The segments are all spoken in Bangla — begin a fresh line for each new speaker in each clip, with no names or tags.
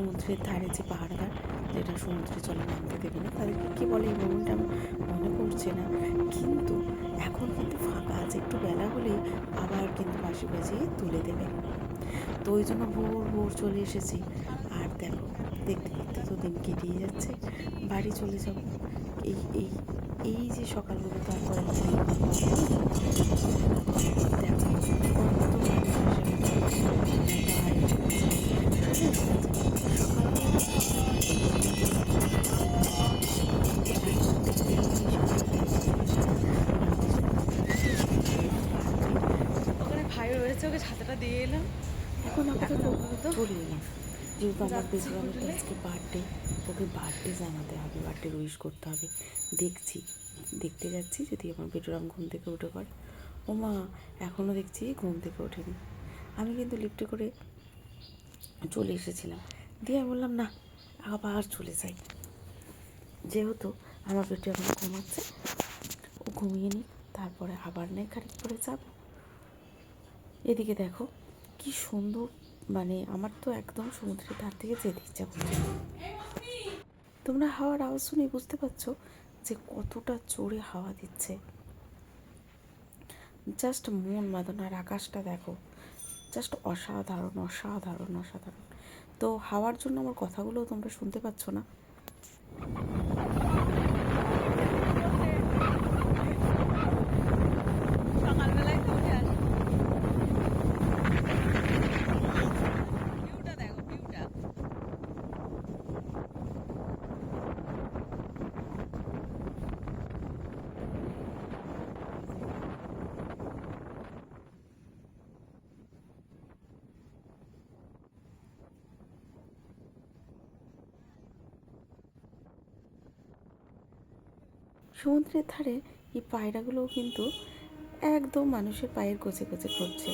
সমুদ্রের ধারে যে পাহারাদার যেটা সমুদ্রে জলে নামতে দেবে না তাদেরকে কী বলে এই মোমেন্টটা আমার মনে পড়ছে না। কিন্তু এখন কিন্তু ফাঁকা আছে, একটু বেলা হলেই আবার কিন্তু বাঁশি বাজিয়ে তুলে দেবে। তো ওই জন্য ভোর ভোর চলে এসেছি। আর দেখো, দেখতে দেখতে তো দিন কেটেই যাচ্ছে, বাড়ি চলে যাব। এই এই এই যে সকালগুলো তারপরে দেখো, কত মানুষ
এলাম।
এখন আপাতত চলে এলাম যেহেতু আমার
হোটেলে।
আজকে বার্থডে ওকে বার্থডে জানাতে হবে বার্থডে উইশ করতে হবে। দেখছি দেখতে যাচ্ছি যদি আমার বেটুরাম ঘুম থেকে উঠে পড়ে। ও মা এখনও দেখছি ঘুম থেকে ওঠেনি। আমি কিন্তু লিফটে করে চলে এসেছিলাম। দিয়ে আমি বললাম না আবার চলে যাই। যেহেতু আমার বেটু এখন ঘুমাচ্ছে ও ঘুমিয়ে নিক তারপরে আবার নেই খানিক পরে যাব। এদিকে দেখো কি সুন্দর মানে আমার তো একদম সমুদ্রের ধার থেকে যেতে ইচ্ছা করছে তোমরা হাওয়ার আওয়াজ শুনে বুঝতে পারছ যে কতটা জোরে হাওয়া দিচ্ছে। জাস্ট মন মাদনার আকাশটা দেখো জাস্ট অসাধারণ অসাধারণ অসাধারণ। তো হাওয়ার জন্য আমার কথাগুলো তোমরা শুনতে পাচ্ছ না
সকালবেলায় তো উঠে আসি ভিউটা দেখো ভিউটা
সমুদ্রের ধারে এই পায়রাগুলোও কিন্তু একদম মানুষের পায়ের কোচে কোচে করছে।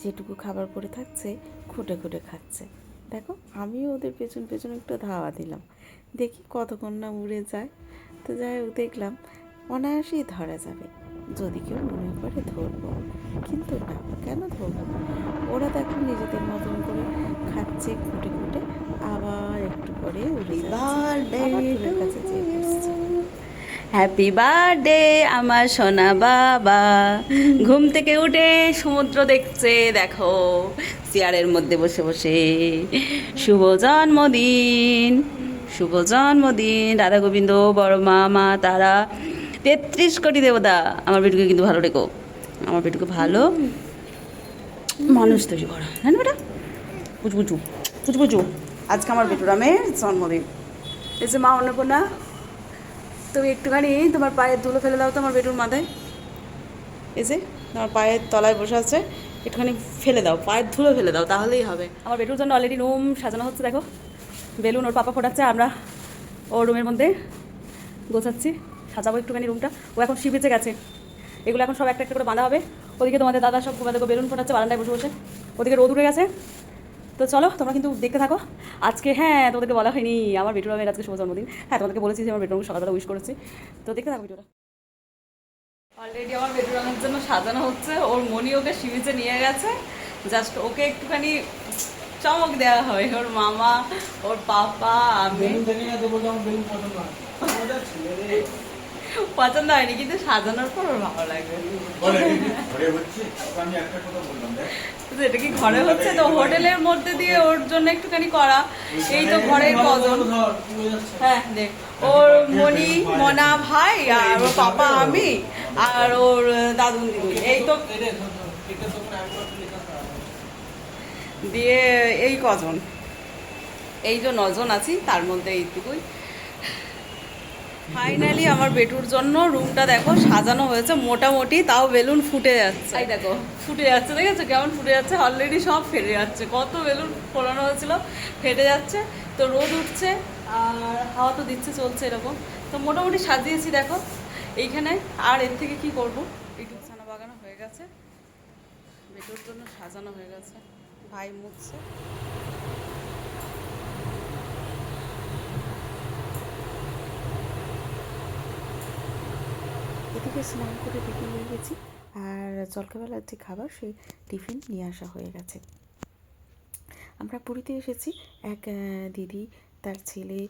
যেটুকু খাবার পড়ে থাকছে খুঁটে খুঁটে খাচ্ছে। দেখো আমিও ওদের পেছন পেছন একটু ধাওয়া দিলাম। দেখি কতক্ষণ না উড়ে যায়। তো যাই হোক দেখলাম অনায়াসেই ধরা যাবে। যদি কেউ মনে করে ধরবো। কিন্তু না কেন ধরবো? ওরা দেখো নিজেদের মতন করে খাচ্ছে খুঁটে খুঁটে আবার একটু পরে উড়ে যাচ্ছে। কাছে যেয়ে বসছে।
হ্যাপি বার্থডে আমার সোনা বাবা। ঘুম থেকে উঠে সমুদ্র দেখছে, দেখো, চেয়ারের মধ্যে বসে বসে। শুভ জন্মদিন শুভ জন্মদিন, রাধা গোবিন্দ, বড় মা মা, তারা। তেত্রিশ কোটি দেবতা, আমার বেটুকে কিন্তু ভালো রেখো আমার বেটুকে ভালো মানুষ তৈরি করা। জানো বেটা? পুচু পুচু পুচু পুচু। আজকে আমার বেটুরামের জন্মদিন। এই যে মা অন্নপূর্ণা তুমি একটুখানি তোমার পায়ের ধুলো ফেলে দাও তো আমার বেডুর মাথায়। এই যে, তোমার পায়ের তলায় বসে আছে, একটুখানি ফেলে দাও, পায়ের ধুলো ফেলে দাও, তাহলেই হবে। আমার বেডুর জন্য অলরেডি রুম সাজানো হচ্ছে, দেখো। বেলুন ওর পাপা ফোটাচ্ছে, আমরা ওর রুমের মধ্যে গোছাচ্ছি, সাজাবো একটুখানি রুমটা ও এখন শিবেচে গেছে। এগুলো এখন সব একটা একটা করে বাঁধা হবে। ওদিকে তোমাদের দাদা সব ঘুমা দেখো বেলুন ফোটাচ্ছে, বারান্দায় বসে বসে। ওদিকে রোদ উঠে গেছে। তো চলো তোমরা কিন্তু দেখতে থাকো। আজকে হ্যাঁ তোমাদেরকে বলা হয়নি আমার বেটুরামের আজকে শুভ জন্মদিন হ্যাঁ তোমাদেরকে বলেছি যে আমার বেটুরাম সকালবেলা উইশ করেছি। তো দেখতে থাকো ভিডিওটা। অলরেডি আমার বেডরুমের জন্য সাজানো হচ্ছে ওর মনি ওকে সিবিচে নিয়ে গেছে। জাস্ট ওকে একটুখানি চমক দেওয়া হয় ওর মামা ওর পাপা আমি।
পছন্দ হয়
হয়নি কিন্তু সাজানোর পর ওর ভালো লাগবে এটা কি ঘরে হচ্ছে? তো হোটেলের মধ্যে দিয়ে ওর জন্য একটুখানি করা। এই তো ঘরের কজন।
হয়ে
দেখ। ওর মনি মনা ভাই আর ওর পাপা আমি আর ওর দাদু দিদি। এই তো। দিয়ে এই কজন। এই যে নজন আছি তার মধ্যে এইটুকুই। ফাইনালি আমার বেটুর জন্য রুমটা দেখো সাজানো হয়েছে মোটামুটি তাও বেলুন ফুটে যাচ্ছে। এই দেখো। ফুটে যাচ্ছে দেখেছ? কেমন ফুটে যাচ্ছে? অলরেডি সব ফেটে যাচ্ছে। কত বেলুন ফোলানো হয়েছিল ফেটে যাচ্ছে। তো রোদ উঠছে আর হাওয়া তো দিচ্ছে চলছে এরকম। তো মোটামুটি সাজিয়েছি দেখো। এইখানে আর এর থেকে কি করব? একটু ছানা বাগানো হয়ে গেছে। বেটুর জন্য সাজানো হয়ে গেছে। ভাই মুছছে
উঠে স্নান করে হয়ে গেছি। আর জলখাবেলার যে খাবার, সেই টিফিন নিয়ে আসা হয়ে গেছে। আমরা পুরীতে এসেছি। এক দিদি, তার ছেলে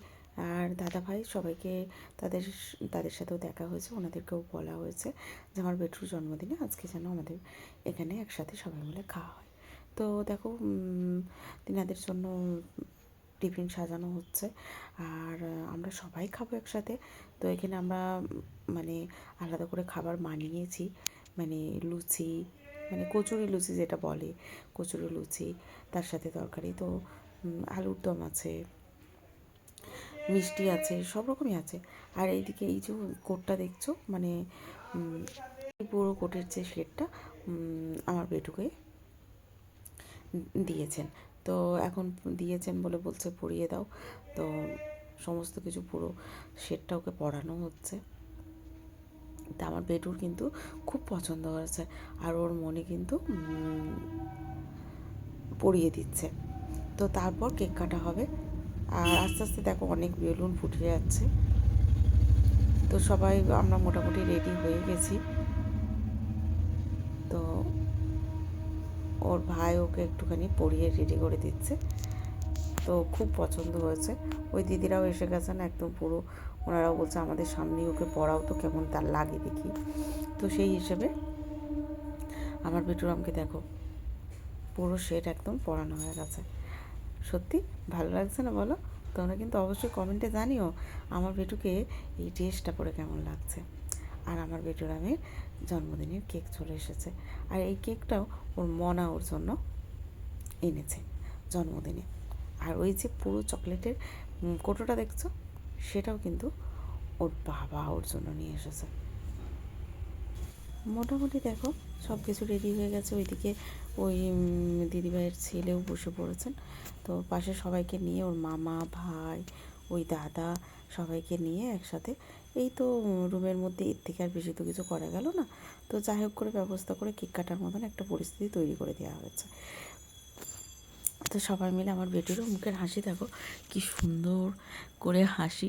আর দাদা ভাই সবাইকে তাদের তাদের সাথেও দেখা হয়েছে। ওনাদেরকেও বলা হয়েছে যে আমার বেটুর জন্মদিনে আজকে যেন আমাদের এখানে একসাথে সবাই মিলে খাওয়া হয়। তো দেখো তিনাদের জন্য টিফিন সাজানো হচ্ছে। আর আমরা সবাই খাব একসাথে। তো এখানে আমরা মানে আলাদা করে খাবার মানিয়েছি মানে লুচি মানে কচুরি লুচি যেটা বলে, কচুরি লুচি, তার সাথে তরকারি। তো আলুর দম আছে, মিষ্টি আছে, সব রকমই আছে। আর এইদিকে এই যে কোটটা দেখছ? মানে পুরো কোটের যে শেডটা আমার বেটুকে দিয়েছেন। তো এখন দিয়েছেন বলে বলছে পরিয়ে দাও। তো সমস্ত কিছু পুরো শেডটা ওকে পরানো হচ্ছে। তা আমার বেটুর কিন্তু খুব পছন্দ হয়েছে আর ওর মনে কিন্তু পরিয়ে দিচ্ছে। তো তারপর কেক কাটা হবে। আর আস্তে আস্তে দেখো অনেক বেলুন ফুটে যাচ্ছে। তো সবাই আমরা মোটামুটি রেডি হয়ে গেছি। তো ওর ভাই ওকে একটুখানি পরিয়ে রেডি করে দিচ্ছে। তো খুব পছন্দ হয়েছে। ওই দিদিরাও এসে গেছেন একদম পুরো, ওনারাও বলছে আমাদের সামনেই ওকে পড়াও তো কেমন তার লাগে দেখি। তো সেই হিসেবে আমার বেটুরামকে দেখো, পুরো সেট একদম পড়ানো হয়ে গেছে। সত্যি ভালো লাগছে না বলো? তোমরা কিন্তু অবশ্যই কমেন্টে জানিও আমার বেটুকে এই ড্রেসটা পরে কেমন লাগছে। আর আমার বেটুরামের জন্মদিনের কেক চলে এসেছে। আর এই কেকটাও ওর মনা ওর জন্য এনেছে জন্মদিনে। আর ওই যে পুরো চকলেটের কোটোটা দেখছ? সেটাও কিন্তু ওর বাবা ওর জন্য নিয়ে এসেছে। মোটামুটি দেখো সব কিছু রেডি হয়ে গেছে। ওইদিকে ওই দিদিভাইয়ের ছেলেও বসে পড়েছেন। তো পাশে সবাইকে নিয়ে ওর মামা, ভাই, ওই দাদা সবাইকে নিয়ে একসাথে। এই তো রুমের মধ্যে এর থেকে আর বেশি তো কিছু করা গেল না। তো যাই হোক করে ব্যবস্থা করে কেক কাটার মতন একটা পরিস্থিতি তৈরি করে দেওয়া হয়েছে। তো সবাই মিলে আমার বেটিরও মুখের হাসি দেখো, কি সুন্দর করে হাসি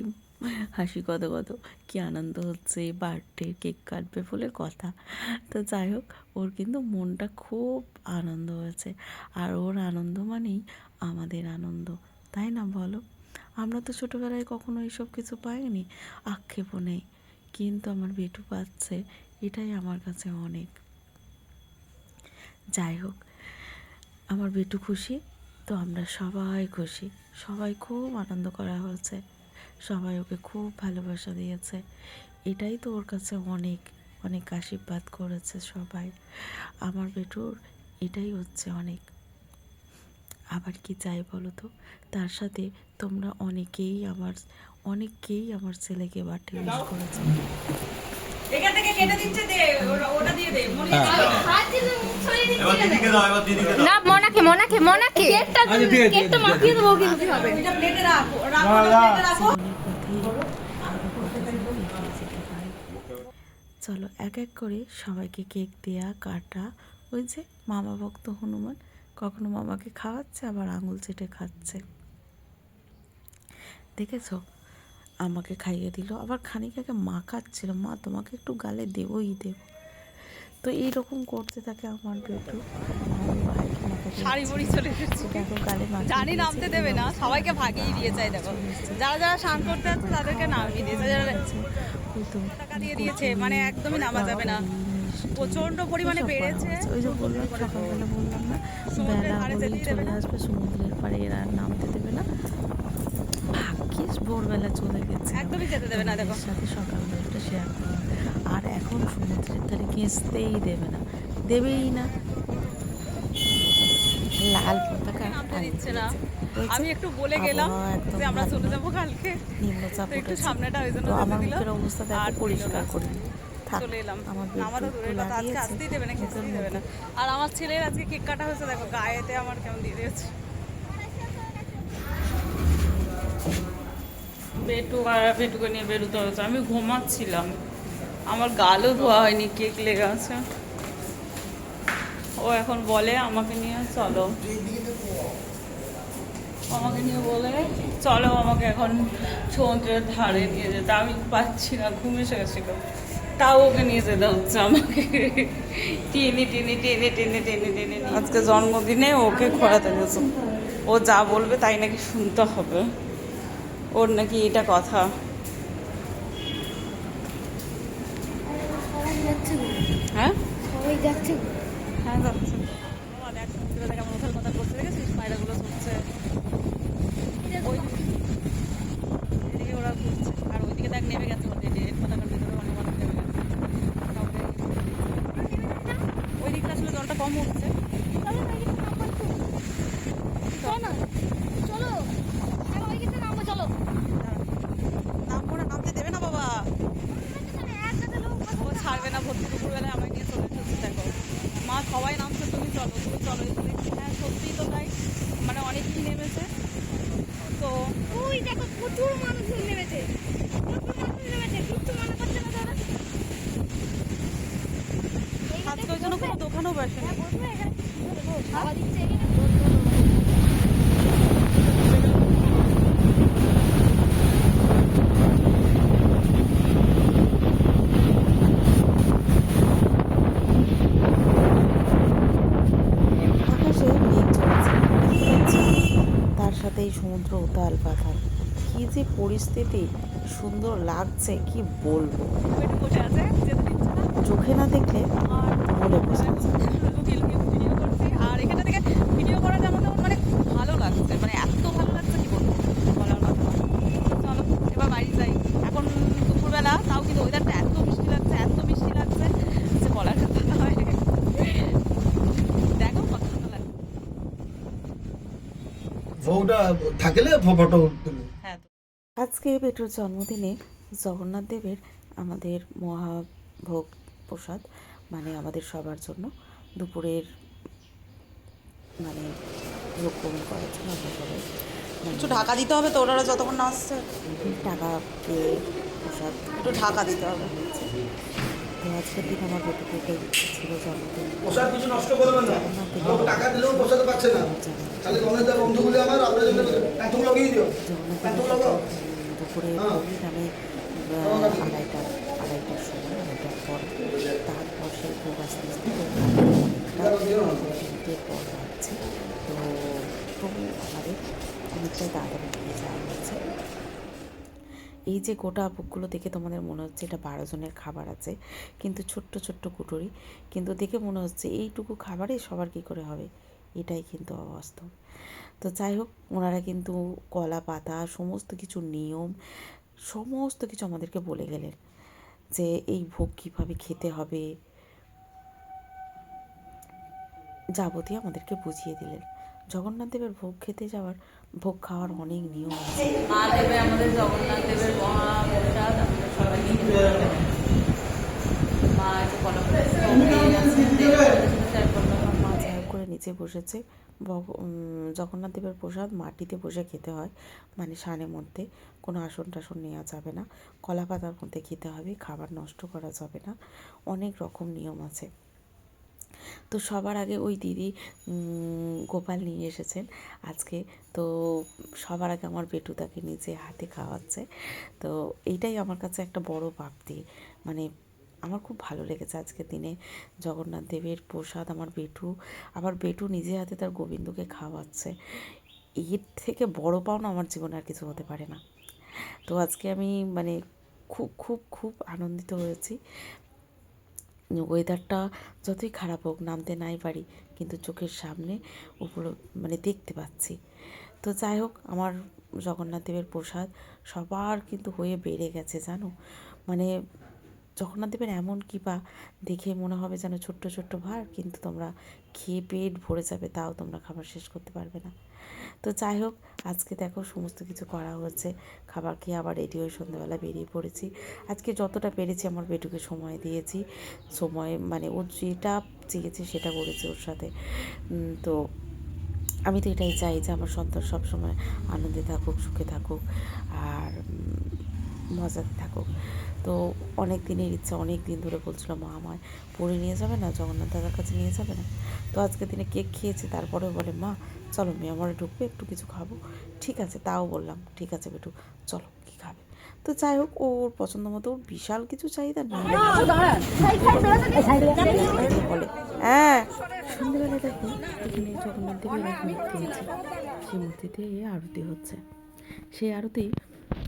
হাসি কত কত, কি আনন্দ হচ্ছে বার্থডে কেক কাটবে বলে কথা। তো যাই হোক, ওর কিন্তু মনটা খুব আনন্দ হয়েছে। আর ওর আনন্দ মানেই আমাদের আনন্দ, তাই না বলো? আমরা তো ছোটোবেলায় কখনো এইসব কিছু পাইনি আক্ষেপও নেই। কিন্তু আমার বেটু পাচ্ছে, এটাই আমার কাছে অনেক। যাই হোক, আমার বেটু খুশি, তো আমরা সবাই খুশি। সবাই খুব আনন্দ করা হয়েছে। সবাই ওকে খুব ভালোবাসা দিয়েছে। এটাই তো ওর কাছে অনেক অনেক আশীর্বাদ করেছে সবাই। আমার বেটুর এটাই হচ্ছে অনেক। আবার কি চাই বলো তো? তার সাথে তোমরা অনেকেই আমার অনেকেই আমার ছেলেকে বার্থডে উইশ করেছে।
এখান থেকে কেটে দিচ্ছে দে ওটা- দিয়ে দে মনে
এবার দিদিকে দাও এবার দিদিকে দাও।
না মনাকে মনাকে মনাকে। কেকটা
আচ্ছা,
কেকটা মাখিয়ে দেবো কিন্তু হবে?
এটা প্লেটে রাখ রাখো। প্লেটে রাখো।
চলো এক এক করে সবাইকে কেক দেয়া কাটা। ওই যে মামা ভক্ত হনুমান কখনো মামাকে খাওয়াচ্ছে আবার আঙুল চেটে খাচ্ছে। দেখেছ? আমাকে খাইয়ে দিল আবার খানিক আগে মা তোমাকে একটু গালে দেবই দেব। তো এইরকম করতে থাকে আমার বেটু
শাড়ি পরি চলে জানি নামতে দেবে না সবাইকে ভাগিয়ে দিয়েছে এই দেখো। যারা যারা স্নান করতে যাচ্ছে তাদেরকে নামিয়ে দিয়েছে। যারা টাকা দিয়ে দিয়েছে মানে একদমই নামা যাবে না। প্রচণ্ড পরিমাণে বেড়েছে।
ওই যে বললাম না। বেলা হলেই চলে আসবে সমুদ্রের পাড়ে এরা নামতে দেবে না। ভাগ্যিস ভোরবেলা চলে গেছে।
একদমই যেতে দেবে না দেখো।
সাথে সকালবেলাটা শেয়ার করলাম। আর এখন সমুদ্রের ধারে ঘেঁচতেই দেবে না। দেবেই না। লাল পতাকা
দিচ্ছে না। আমি একটু বলে গেলাম যে আমরা চলে যাব কালকে।
নিম্নচাপ
একটু সামনেটা ওই জন্য
আমার অবস্থা
আর
পরিষ্কার করে থাক
চলে এলাম।
আমার
নামা তো
বিদ্যুৎ
দূরের কথা আজকে আসতেই দেবে না খেতেই দেবে না। আর আমার ছেলের আজকে কেক কাটা হয়েছে দেখো গায়েতে আমার কেমন দিয়ে দিয়েছে।
পেটু আর পেটুকে নিয়ে বেরোতে হয়েছে। আমি ঘুমাচ্ছিলাম। আমার গালও ধোয়া হয়নি কেক লেগে আছে। ও এখন বলে আমাকে নিয়ে চলো। আমাকে নিয়ে বলে চলো আমাকে এখন সমুদ্রের ধারে নিয়ে যেতে। আমি পাচ্ছি না ঘুম এসে গেছিল।
তাও ওকে নিয়ে যেতে হচ্ছে আমাকে। টেনে টেনে টেনে টেনে টেনে টেনে আজকে জন্মদিনে ওকে খোয়াতে গেছে। ও যা বলবে তাই নাকি শুনতে হবে। ওর নাকি এটা কথা। হ্যাঁ। হ্যাঁ যাচ্ছে বাবা, দেখ, সমুদ্রে দেখ, আমার মাথার কথা করতে দেখেছিস? পায়রাগুলো ছুটছে। ওই- এদিকে ওরা ঘুরছে। আর ওইদিকে দেখ নেমে গেছে already, এই পতাকার ভিতরে অনেক মানুষ নেমে গেছে। কাউকে- ওই দিকটা আসলে জলটা কম উঠছে
চলো না, এখানে নামবো একটু। চলো না, চলো। হ্যাঁ, ওইখানে নামবো, চলো।
নামবো না নামতে দেবে না বাবা
চলো, একসাথে লোক
ও ছাড়বে না ভর্তি দুপুরবেলায় আমায় নিয়ে চলে এসেছে দেখো মা সবাই নামছে তুমি চলো তুমি চলো তুমি হ্যাঁ সত্যিই তো তাই মানে অনেকেই নেমেছে তো
ওই দেখো, প্রচুর মানুষ নেমেছে। প্রচুর মানুষ নেমেছে, কিচ্ছু মনে করছে না তারা। এইখানে
আজকে ওই জন্য কোনো দোকানও বসে
হ্যাঁ, বসবে, এখানে বসবে, বস। হাওয়া দিচ্ছে এখানে, বস, বস, বস।
আকাশে মেঘ চলছে দেখতে পাচ্ছ? তার সাথে এই সমুদ্র উতাল পাতাল। কি যে পরিস্থিতি সুন্দর লাগছে কি বলব।
বসে
চোখে না দেখলে
আর করছি থেকে ভিডিও করা যেমন তেমন মানে ভালো লাগছে মানে এত ভালো লাগছে কি বলব বলার কথা চলো এবার বাড়ি যাই। এখন দুপুরবেলা তাও কিন্তু ওয়েদারটা এত মিষ্টি লাগছে এত মিষ্টি লাগছে যে বলার কথা নয়। দেখো কত লাগছে।
বউটা থাকলে ফটো তুলি।
হ্যাঁ
আজকে বেটুর জন্মদিনে জগন্নাথ দেবের আমাদের মহাভোগ প্রসাদ। মানে আমাদের সবার জন্য দুপুরের মানে গ্রহণ করার জন্য আমরা সবাই মানে
একটু ঢাকা দিতে হবে তো ওনারা যতক্ষণ না আসছে।
টাকা পেয়ে প্রসাদ
একটু ঢাকা দিতে হবে।
তো আজকের দিন আমার ছিল জন্মদিন
পোশাক কিছু নষ্ট করবেন না।
জগন্নাথ
লোক
দেবের
টাকা দিলেও পোষাতে পারছে না। খালি গণেশ বন্ধুগুলি আমার আপনার জন্য একদম লাগিয়ে দিও।
জগন্নাথ
লাগাও।
দুপুরে
হ্যাঁ।
ভোগ আস্তে আস্তে লাগছে তো আমাদের অনেকটাই তাড়াতাড়ি যাওয়া হয়েছে এই যে গোটা বুকগুলো দেখে তোমাদের মনে হচ্ছে এটা বারো জনের খাবার আছে, কিন্তু ছোট্ট ছোট্ট কুটুরি, কিন্তু দেখে মনে হচ্ছে এইটুকু খাবারে সবার কী করে হবে? এটাই কিন্তু অবাস্তব। তো যাই হোক, ওনারা কিন্তু কলা পাতা, সমস্ত কিছু নিয়ম, সমস্ত কিছু আমাদেরকে বলে গেলেন যে এই ভোগ কীভাবে খেতে হবে যাবতীয় আমাদেরকে বুঝিয়ে দিলেন। জগন্নাথ দেবের ভোগ খেতে যাওয়ার ভোগ খাওয়ার অনেক নিয়ম আছে।
মা দেবে আমাদের জগন্নাথ দেবের মহাপ্রসাদ আমাদের সবাই নিয়ে মা কলা
মা যাই করে নিচে বসেছে। ভগ- জগন্নাথ দেবের প্রসাদ মাটিতে বসে খেতে হয়। মানে সানের মধ্যে কোনো আসন টাসন নেওয়া যাবে না। কলা পাতার মধ্যে খেতে হবে খাবার নষ্ট করা যাবে না। অনেক রকম নিয়ম আছে। তো সবার আগে ওই দিদি গোপাল নিয়ে এসেছেন। আজকে তো সবার আগে আমার বেটু তাকে নিজে হাতে খাওয়াচ্ছে। তো এইটাই আমার কাছে একটা বড় প্রাপ্তি মানে আমার খুব ভালো লেগেছে আজকের দিনে জগন্নাথ দেবের প্রসাদ আমার বেটু, আবার বেটু নিজে হাতে তার গোবিন্দকে খাওয়াচ্ছে। এর থেকে বড় পাওনা আমার জীবনে আর কিছু হতে পারে না। তো আজকে আমি মানে খুব খুব খুব আনন্দিত হয়েছি। ওয়েদারটা যতই খারাপ হোক, নামতে নাই পারি, কিন্তু চোখের সামনে উপর মানে দেখতে পাচ্ছি। তো যাই হোক, আমার জগন্নাথ দেবের প্রসাদ সবার কিন্তু হয়ে বেড়ে গেছে, জানো? মানে জগন্নাথ দেবের এমন কৃপা দেখে মনে হবে যেন ছোট্ট ছোট্ট ভার, কিন্তু তোমরা খেয়ে পেট ভরে যাবে, তাও তোমরা খাবার শেষ করতে পারবে না। তো যাই হোক, আজকে দেখো সমস্ত কিছু করা হয়েছে। খাবার খেয়ে আবার রেডি হয়ে সন্ধ্যাবেলা বেরিয়ে পড়েছি। আজকে যতটা পেরেছি আমার বেটুকে সময় দিয়েছি। সময় মানে ও যেটা চেয়েছে সেটা করেছে ওর সাথে। তো আমি তো এটাই চাই যে আমার সন্তান সবসময় আনন্দে থাকুক, সুখে থাকুক। আর মজাতে থাকুক। তো অনেক দিনের ইচ্ছা অনেক দিন ধরে বলছিল মা আমায় পরে নিয়ে যাবে না? জগন্নাথ দাদার কাছে নিয়ে যাবে না? তো আজকে দিনে কেক খেয়েছে তারপরে বলে মা চলো মেয়ে আমার ঢুকবে একটু কিছু খাব। ঠিক আছে। তাও বললাম ঠিক আছে বেটু চলো কি খাবে? তো যাই হোক ওর পছন্দ মতো ওর বিশাল কিছু চাহিদা নেই বলে হ্যাঁ। সন্ধ্যেবেলা দেখো এখানে জগন্নাথ দেবের এক মূর্তি আছে। সেই মূর্তিতে আরতি হচ্ছে। সেই আরতি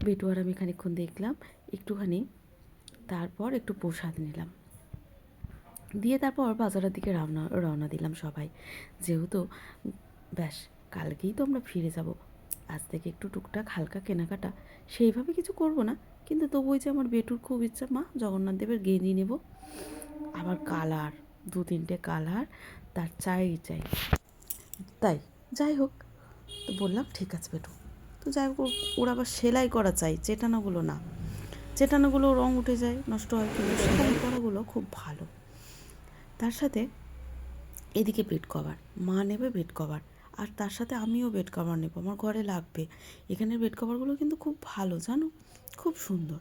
বেটু আর আমি খানিকক্ষণ দেখলাম, একটুখানি। তারপর একটু প্রসাদ নিলাম। দিয়ে তারপর বাজারের দিকে রওনা রওনা দিলাম সবাই। যেহেতু, ব্যাস, কালকেই তো আমরা ফিরে যাব। আজ থেকে একটু টুকটাক হালকা কেনাকাটা। সেইভাবে কিছু করব না, কিন্তু তবু ওই যে আমার বেটুর খুব ইচ্ছা, মা, জগন্নাথ দেবের গেঞ্জি নেব। আবার কালার, দু তিনটে কালার, তার চাই চাই। তাই, যাই হোক তো বললাম, ঠিক আছে বেটু। তো যাই হোক, ওর- আবার সেলাই করা চাই, চেটানোগুলো না। চেটানোগুলো রং উঠে যায়, নষ্ট হয়, কিন্তু সেলাই করাগুলো খুব ভালো। তার সাথে এদিকে বেড কভার মা নেবে বেড কভার আর তার সাথে আমিও বেড কভার নেব, আমার ঘরে লাগবে। এখানের বেড কভারগুলো কিন্তু খুব ভালো, জানো? খুব সুন্দর।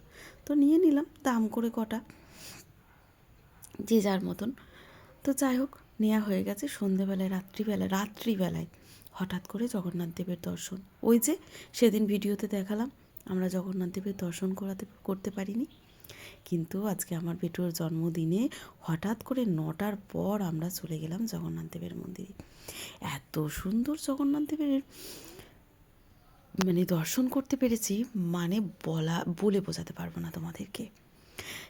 তো নিয়ে নিলাম, দাম করে কটা, যে যার মতন। তো যাই হোক নেওয়া হয়ে গেছে সন্ধেবেলায়, রাত্রিবেলায় রাত্রিবেলায়। হঠাৎ করে জগন্নাথ দেবের দর্শন। ওই যে সেদিন ভিডিওতে দেখালাম, আমরা জগন্নাথ দেবের দর্শন করাতে, করতে পারিনি। কিন্তু আজকে আমার বেটুর জন্মদিনে হঠাৎ করে নটার পর আমরা চলে গেলাম জগন্নাথ দেবের মন্দিরে। এত সুন্দর জগন্নাথ দেবের মানে দর্শন করতে পেরেছি মানে বলা, বলে বোঝাতে পারব না তোমাদেরকে।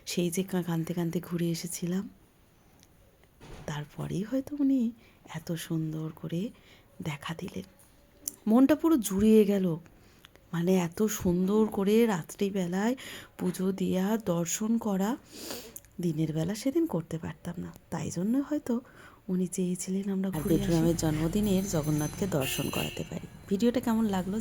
সেই যে কাঁদতে কাঁদতে ঘুরে এসেছিলাম। তারপরেই হয়তো উনি এত সুন্দর করে দেখা দিলেন। মনটা পুরো জুড়িয়ে গেল। মানে এত সুন্দর করে রাত্রিবেলায় পুজো দেওয়া দর্শন করা দিনের বেলা সেদিন করতে পারতাম না। তাই জন্য হয়তো উনি চেয়েছিলেন আমরা বেটুরামের জন্মদিনের জগন্নাথকে দর্শন করাতে পারি। ভিডিওটা কেমন লাগল